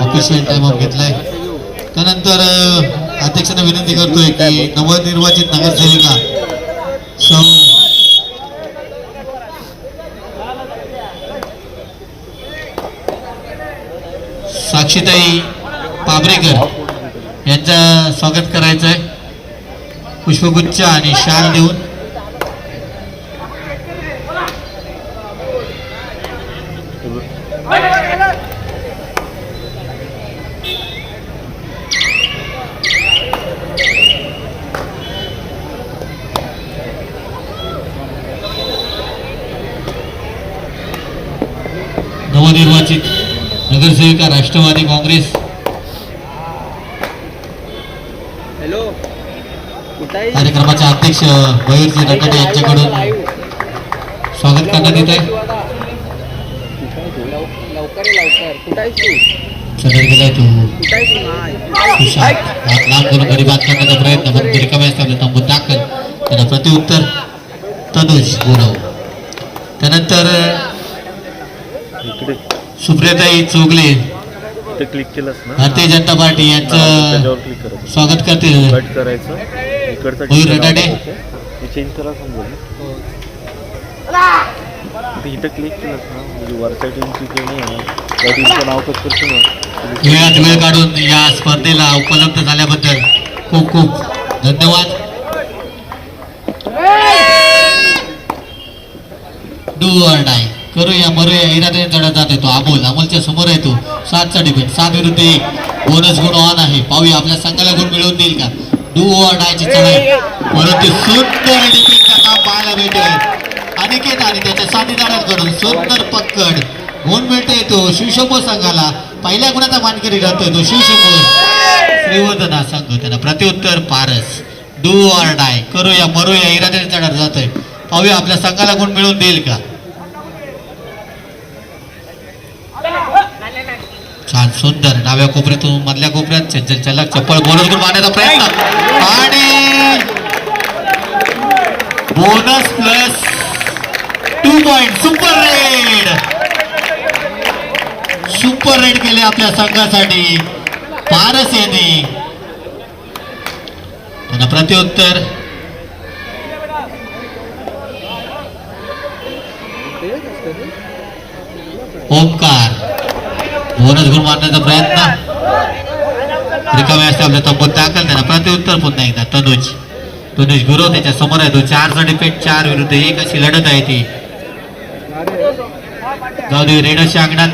Official time of घेतलाय. त्यानंतर अध्यक्षांना विनंती करतोय की नवनिर्वाचित नगरसेविका साक्षीताई पाबरेकर यांचं स्वागत करायचं आहे पुष्पगुच्छ आणि शाल देऊन. नवनिर्वाचित नगरसेविका राष्ट्रवादी काँग्रेस. कार्यक्रमाचे अध्यक्ष मयूरजी नटाटे यांच्याकडून स्वागत करण्यात येत आहे. बाद करण्याचा प्रयत्न पण रिकामे असतात तंबू दाखल. तनुज गुरव. त्यानंतर सुप्रियाताई चोगले. ते क्लिक केलंस ना? भारतीय जनता पार्टी यांचं त्याच्यावर क्लिक करायचं स्वागत करतील कट करायचं. इकडचं रटाटे. हे चेंज करा इथं क्लिक केलंस ना? म्हणजे वरच्या टीमची केली आहे. त्या टीमचं नाव कट करतो ना वेळात वेळ काढून या स्पर्धेला उपलब्ध झाल्याबद्दल खूप खूप धन्यवाद. डू ऑर डाय करूया मरूया इरादे चढत जात येतो. अमोल अमोलच्या समोर आहे तो. सातचा डिफेंड सात विरुद्ध एक. बोनस गुण ऑन आहे. पाहूया आपल्या संघाला गुण मिळवून देईल का? डू ऑर डायची चढाई. परंतु सुंदर डिफेंडचा काम पाहायला भेटेल. अनिकेत आणि त्याच्या साथीदारांकडून सुंदर पक्कड गुण मिळतोय तो शिवशंभो संघाला. पहिल्या गुणाचा मानकरी राहतोय तो शिवशंभो. श्रीवर्धना संघ त्यांना प्रत्युत्तर पारस. डू ऑर डाय करूया मरूया इरादे चढत जातोय. पाहूया आपल्या संघाला गुण मिळवून देईल का? छान सुंदर डाव्या कोपऱ्यातून मधल्या कोपऱ्यात चंचल चलक चप्पल बोनस गुण मारण्याचा प्रयत्न. आणि bonus plus two point super raid super raid केले आपल्या संघासाठी पारस यांनी त्यांना प्रत्युत्तर. ओमकार बोनस गुण मारण्याचा प्रयत्न. रिकामे असते आपल्या तंबूत दाखल त्याला प्रत्युत्तर पुन्हा एकदा. तनुज. तनुज गुरु त्याच्यासमोर आहे. तो चारचा डिफेंड चार विरुद्ध एक अशी लढत आहे ती. जाऊ दे रेडरच्या अंगणात.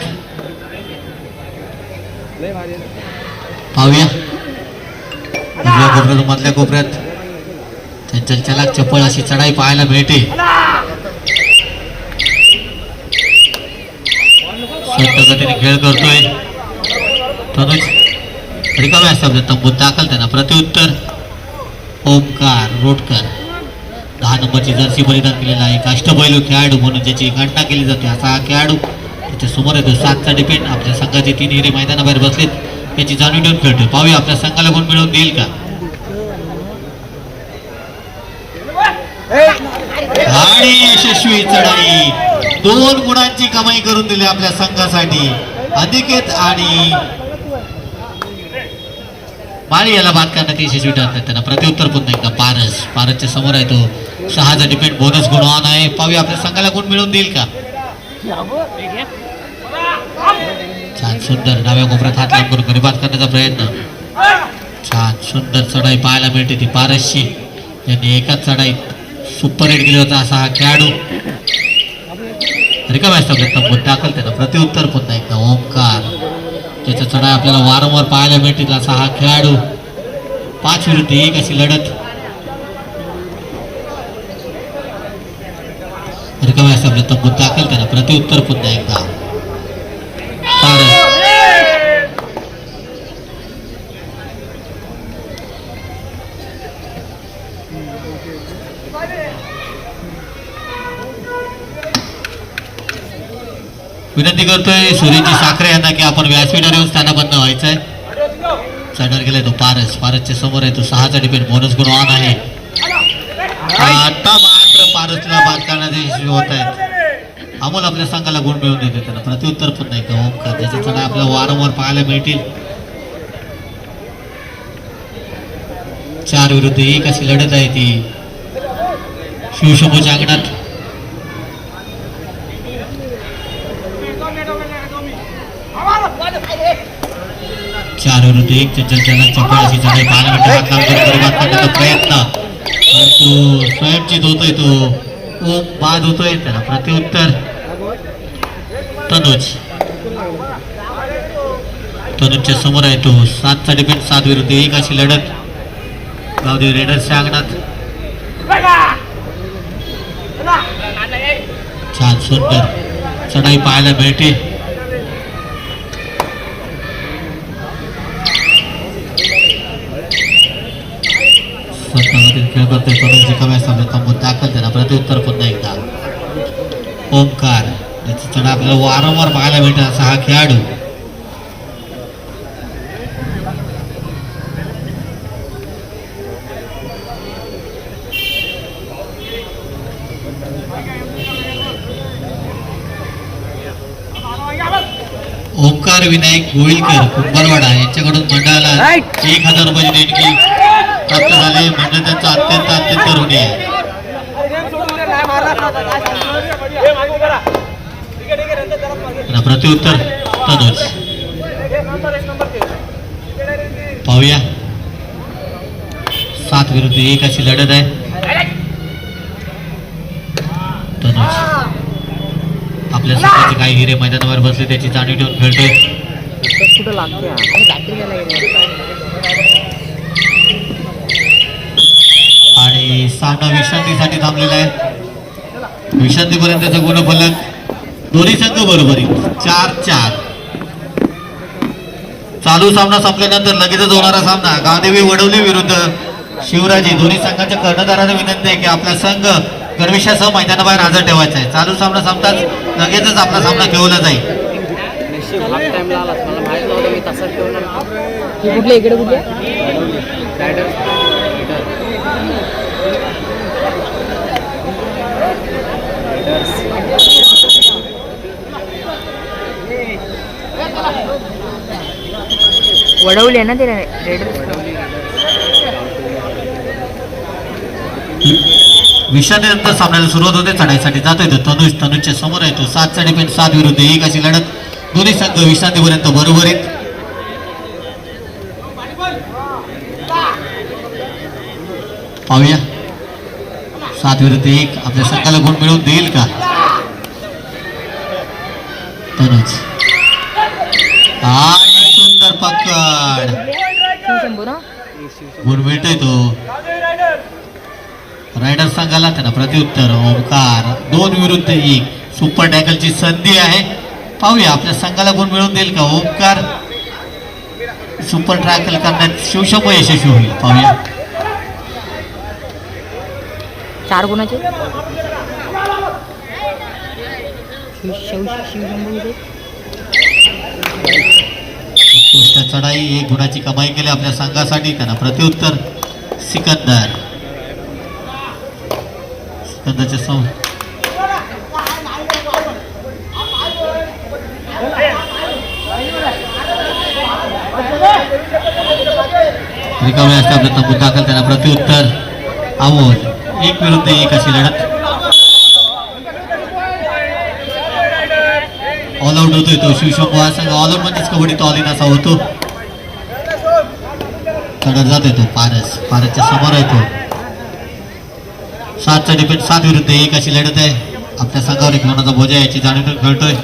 पाहूया. मधल्या कोपऱ्यात. त्यांच्या चलाक चप्पल अशी चढाई पाहायला मिळते. संत गतीने खेळ करतोय. तनुज रिकाम्या असतात आपल्या तंबूत दाखल त्यांना. प्रत्युत्तर ओमकार रोटकर दहा नंबरची जर्सी बलिदान केलेला आहे. एक खेळाडू म्हणून ज्याची गणना केली जाते असा हा खेळाडू त्याच्यासमोर येतो. सातचा डिपेंड आपल्या संघाचे तीन हिरे मैदानाबाहेर बसलेत. याची जाणीव ठेवून खेळतोय. पाहूया आपल्या संघाला कोण मिळवून देईल का? आणि यशस्वी चढाई. दोन गुणांची कमाई करून दिली आपल्या संघासाठी. अधिकेत आणि माळी याला बाद करण्यात यशस्वी ठरतात त्यांना प्रत्युत्तर पुन्हा एकदा पारस. पारसच्या समोर आहे तो. सहाचा डिपेंड बोनस गुण ऑन आहे. पाहूया आपल्या संघाला गुण मिळवून देईल का? छान सुंदर डाव्या कोपऱ्यात हात लांब करून घरी बाद करण्याचा प्रयत्न. छान सुंदर चढाई पाहायला मिळते ती पारसची. यांनी एकाच चढाईत सुपर हिट केली होता असा हा खेळाडू. रिकाम्या प्रयत्न तंबूत दाखल त्यानं प्रत्युत्तर पुन्हा एकदा ओंकार. त्याच्या चढाई आपल्याला वारंवार पाहायला मिळतील. असा हा खेळाडू. पाच विरुद्ध एक अशी लढत. रिकाम्या प्रयत्न तंबूत दाखल त्यानं प्रत्युत्तर पुन्हा एकदा. विनंती करतोय सूर्यजी साखरे यांना की आपण व्यासपीठावर येऊन स्थानाबद्ध व्हायचंय. चढर गेलाय तो पारस. पारसच्या समोर आहे तो सहाचा डिपेंड बोनस गुण ऑन आहे. आता मात्र पारसला बाद करण्याचे यशस्वी होत आहेत. अमोल आपल्या संघाला गुण मिळवून देते त्यांना प्रत्युत्तर पण नाही का? ओमकार त्याच्या चढा आपल्याला वारंवार पाहायला मिळतील. चार विरुद्ध एक अशी लढत आहे ती. शिवशंभूच्या अंगणात चार विरुद्ध एक चंचलच्या चपळाशी प्रयत्न. परंतु स्वयंचित होतोय तो ओम बाद होतोय त्याला प्रत्युत्तर. तनुज. तनुजच्या समोर आहे तो सातचा डिफेन्स सात विरुद्ध एक अशी लढत. गावदेव रेडर्सच्या अंगणात. छान सुंदर. चढाई पाहायला मिळते. स्वतःमधील खेळ करतोय तरुण रिकाम्या सामन्यात थांबून दाखल त्याला प्रत्युत्तर पुन्हा एकदा. ओमकार याची चढा आपल्याला वारंवार पाहायला मिळते असा हा खेळाडू. ओमकार विनायक गोविलकर कुंभारवाडा यांच्याकडून मंडळाला एक हजार रुपयाची देणगी. प्राप्त झाले म्हणजे त्याचा त्यांचा अत्यंत अत्यंत ऋणी आहे. प्रत्युत्तर तनुज. पाहूया. सात विरुद्ध एक अशी लढत आहे. तनुज. आपल्या स्वतःचे काही हिरे मैदानावर बसले त्याची जाणीव ठेवून खेळतोय. आणि सामना विश्रांतीसाठी थांबलेला आहे. विश्रांतीपर्यंतचं गुणफलक दोन्ही संघ बरोबरी. चार चार. चालू सामना संपल्यानंतर लगेचच होणारा सामना. गावदेवी वडवली विरुद्ध शिवराजी. दोन्ही संघाच्या कर्णधारांना विनंती आहे की आपला संघ गर्विशासह मैदानाबाहेर हजर ठेवायचा आहे. चालू सामना संपताच लगेचच आपला सामना खेळवला जाईल. कुठले इकडे कुठले वडवले ना ते रेड सामन्याला सुरुवात होते. चढाईसाठी जातोय तो. तनुष तनुजच्या समोर आहे तो. सात डिपेंड सात विरुद्ध एक अशी लढत. दोन्ही संघ विश्रांतीपर्यंत बरोबरीत. पाहूया. सात विरुद्ध एक. आपल्या संघाला गुण मिळवून देईल का? तनुज. पकड. गुण मिळतोय तो. रायडर संघाला त्यांना प्रत्युत्तर ओमकार दोन विरुद्ध एक. सुपर टॅकलची संधी आहे. पाहूया आपल्या संघाला गुण मिळवून देईल का ओमकार सुपर टॅकल करण्यात शिवशंभू यशस्वी होईल. पाहूया. चार गुणाचे? शिव शिव शिवशंभू इथे चढाई एक गुणाची कमाई केली आपल्या संघासाठी. त्यांना प्रत्युत्तर सिकंदर. सिकंदरच्या सौ रिकामे असते आपल्या तंबूत दाखल त्यांना प्रत्युत्तर. आवड एक विरुद्ध एक अशी लढत. ऑल आउट होतोय तो. शिवशंभू हा संघ ऑल आउट मध्येच कबड्डी तो ऑल असा होतो. चढत जातोय तो. पारस. पारसच्या समोर आहे तो. सातचा डिफेंड सात विरुद्ध एक अशी लढत आहे. आपल्या संघावर एक मनाचा बोजा याची जाणीव ठेवून खेळतोय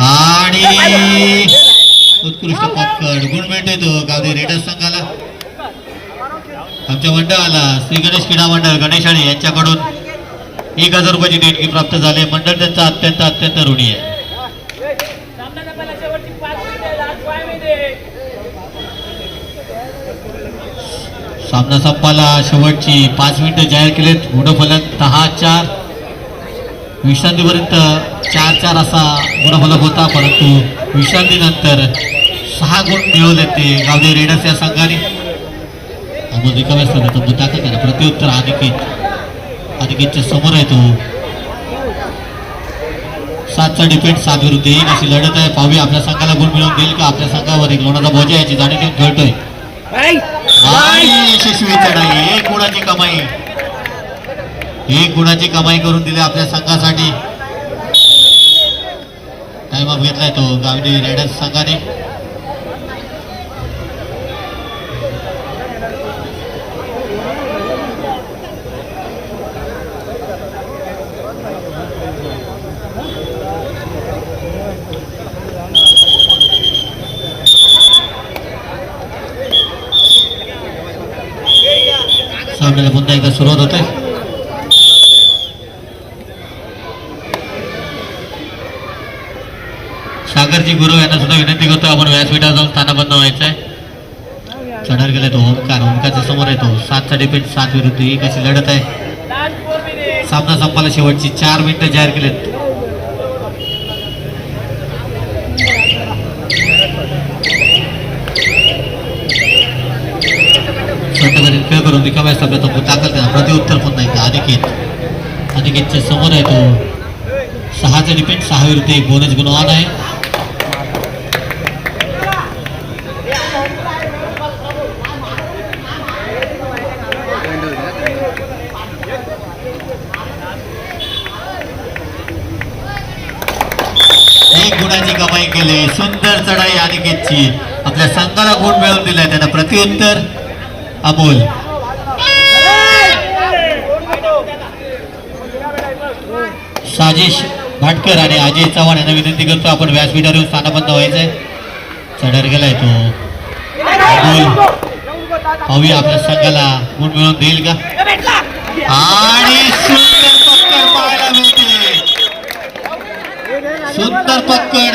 आणि उत्कृष्ट पकड गुण मिळतोय तो. गावदे रेडर आमच्या मंडळाला श्री गणेश क्रीडा मंडळ गणेशाळे यांच्याकडून एक हजार रुपयाची देणगी प्राप्त झाली मंडळ त्यांचा अत्यंत अत्यंत ऋणी आहे. सामना संपाला शेवटची पाच मिनिटं जाहीर केलेत. गुणफलक दहा चार. विश्रांतीपर्यंत चार चार असा गुणफलक होता परंतु विश्रांतीनंतर सहा गुण मिळवले ते गावदेव रेडस या संघाने. अमोल रिकाम्या असतात तंबू दाखल करा प्रत्युत्तर अनिकेत अनिकेतच्या समोर आहे तो. सातचा डिपेंड सात विरुद्ध एक अशी लढत आहे. पाहूया आपल्या संघाला गुण मिळवून देईल का? आपल्या संघावर एक लोणाचा बोजा याची जाणीव घेऊन खेळतोय. यशस्वी चढाई एक गुणाची कमाई. एक गुणाची कमाई करून दिली आपल्या संघासाठी. टाइम अप घेतलाय तो. गावडी रायडर्स संघाने. आपल्याला पुन्हा एकदा सुरुवात होते सागरजी गुरु यांना सुद्धा विनंती करतो आपण व्यासपीठावर जाऊन स्थानाबद्ध व्हायचं आहे चढार गेलाय तो ओमकार ओमकारच्या समोर येतो. सातचा डिफेंड सात विरुद्ध एक अशी लढत आहे. सामना संपाला शेवटची चार मिनिटं जाहीर केलेत स्वतःवरील खेळ करून रिकाम्या सगळं तो ताकद द्या प्रतिउत्तर पण नाही. अनिकेत अनिकेतच्या समोर आहे तो. सहाचा डिपेंड सहा विरुद्ध एक बोनस गुणवान आहे. एक गुणाची कमाई केली. सुंदर चढाई अनिकेतची आपल्या संघाला गुण मिळवून दिलाय. त्यांना प्रतिउत्तर अमोल. साजिश भाटकर आणि अजय चव्हाण यांना विनंती करतो आपण व्यासपीठावर येऊन स्थानबद्ध व्हायचंय. चढर गेलाय तो. अमोल पाहूया आपल्या संघाला गुण मिळवून देईल का? आणि सुंदर पक्कड पाहायला मिळते सुंदर पक्कड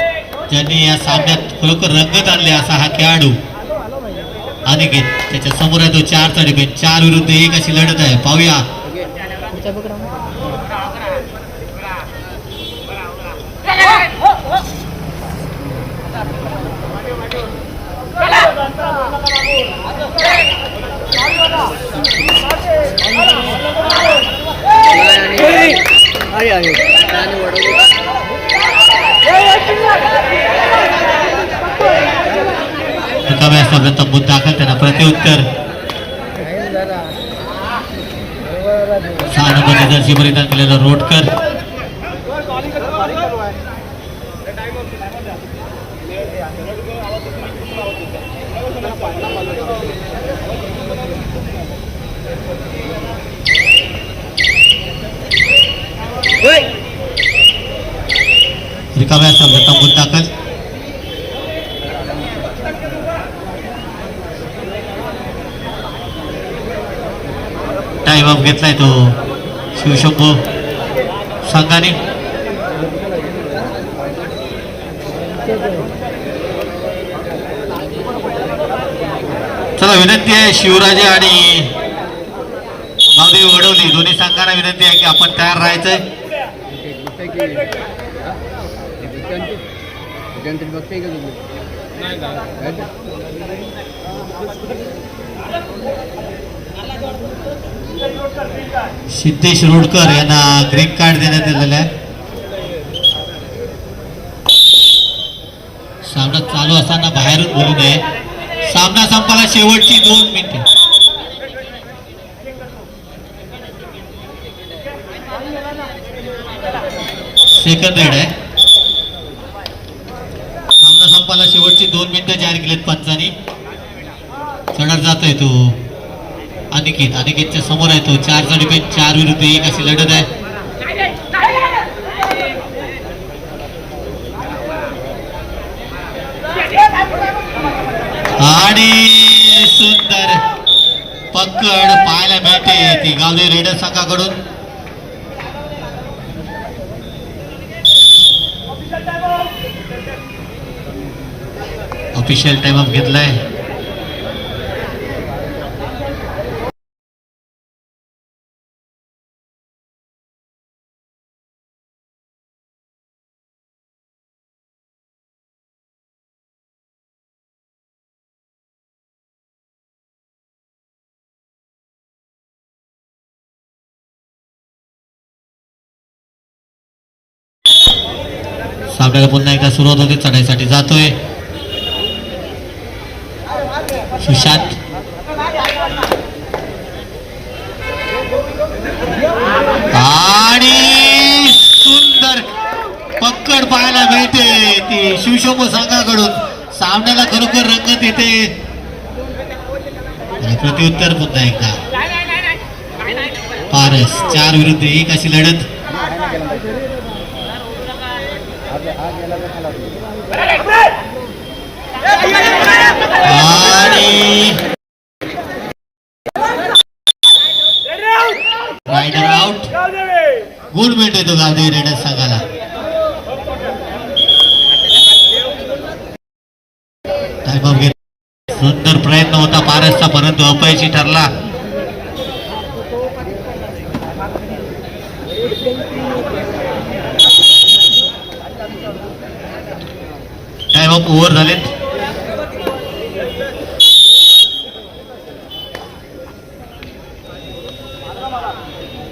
ज्यांनी या सामन्यात खरोखर रंगत आणले असा हा खेळाडू. अनिकेत त्याच्यासमोर आहे तो चार डिपेंड चार विरुद्ध एक अशी लढत आहे. पाहूया. पुढचा बघ राव. आहे आहे दाखल. त्यांना प्रत्युत्तर सहा नंबर जर्सी परिधान केलेला रोडकर. रिकाम्या असतात तंबूत दाखल. टाइम ऑफ घेतलाय तो. शिवशंभू संघाने चला विनंती आहे शिवराजे आणि भावदेवी वडवली. दोन्ही संघांना विनंती आहे की आपण तयार राहायचंय. बघते का तुम्ही सिद्धेश रोडकर यांना ग्रीन कार्ड देण्यात आलेलं आहे. सामना चालू असताना बाहेरून बोलू नये. सामना संपायला शेवटची दोन मिनिटे. सेकंड रेड आहे. सामना संपायला शेवटची दोन मिनिटं जाहीर केलेत पंचानी. चढत जातोय तो. अनिकेत अनिकेतच्या समोर आहे तो. चारचा डिफेन्स चार विरुद्ध एक अशी लढत आहे. आणि सुंदर पकड पाहायला मिळते. ती गावली रेडर संघाकडून. ऑफिशियल टाइम अप घेतलाय. सामन्याला पुन्हा एकदा सुरुवात होते चढाईसाठी जातोय. सुशांत. आणि सुंदर पक्कड पाहायला मिळते ती शिवशोभ संघाकडून. सामन्याला खरोखर रंगत येते. प्रत्युत्तर पुन्हा एकदा. पारस चार विरुद्ध एक अशी लढत. आणि रायडर आउट गुड मिळते तो गावदेवी रेडर संघाला सुंदर प्रयत्न होता पारसचा परंतु अपयशी ठरला. टाइम ओव्हर झालेत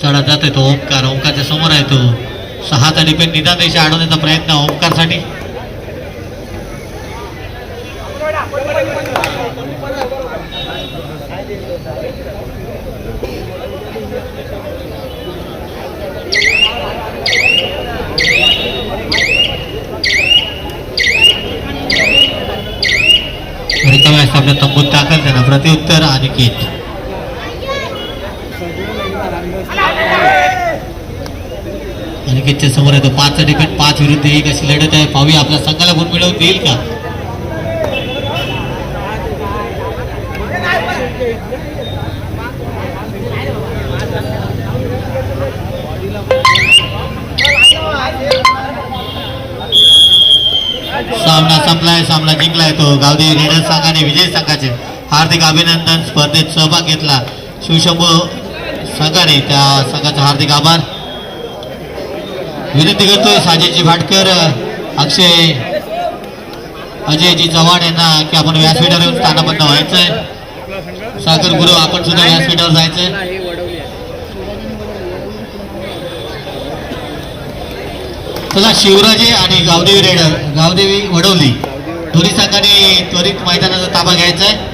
चढा जातोय तो ओंकार ओंकारच्या समोर आहे तो. सहाचा डिपेंड निदान देशा अडवण्याचा प्रयत्न ओंकारसाठी रिकाम्या आपल्या तंबूत दाखल त्यांना प्रत्युत्तर अनिकेत अनिकेतच्या समोर येतो पाच पाचचा पाच विरुद्ध एक अशी लढत आहे पाहूया आपल्या संघाला गुण मिळवून देईल का सामना संपलाय सामना जिंकलाय तो. गावदेवी रेडर संघाने विजय संघाचे हार्दिक अभिनंदन स्पर्धेत सहभाग घेतला शिवशंभू संघाने. त्या संघाचा हार्दिक आभार. विनंती करतोय साजेजी भाटकर अक्षय अजयजी चव्हाण यांना की आपण व्यासपीठावर येऊन स्थानापन्न व्हायचंय. साखर गुरु आपण सुद्धा व्यासपीठावर जायचंय हे वडवली आहे तुला शिवराजे आणि गावदेवी रेडर गावदेवी वडवली. दोन्ही संघाने त्वरित मैदानाचा ताबा घ्यायचा आहे.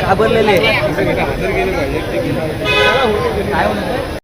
घाबरलेले.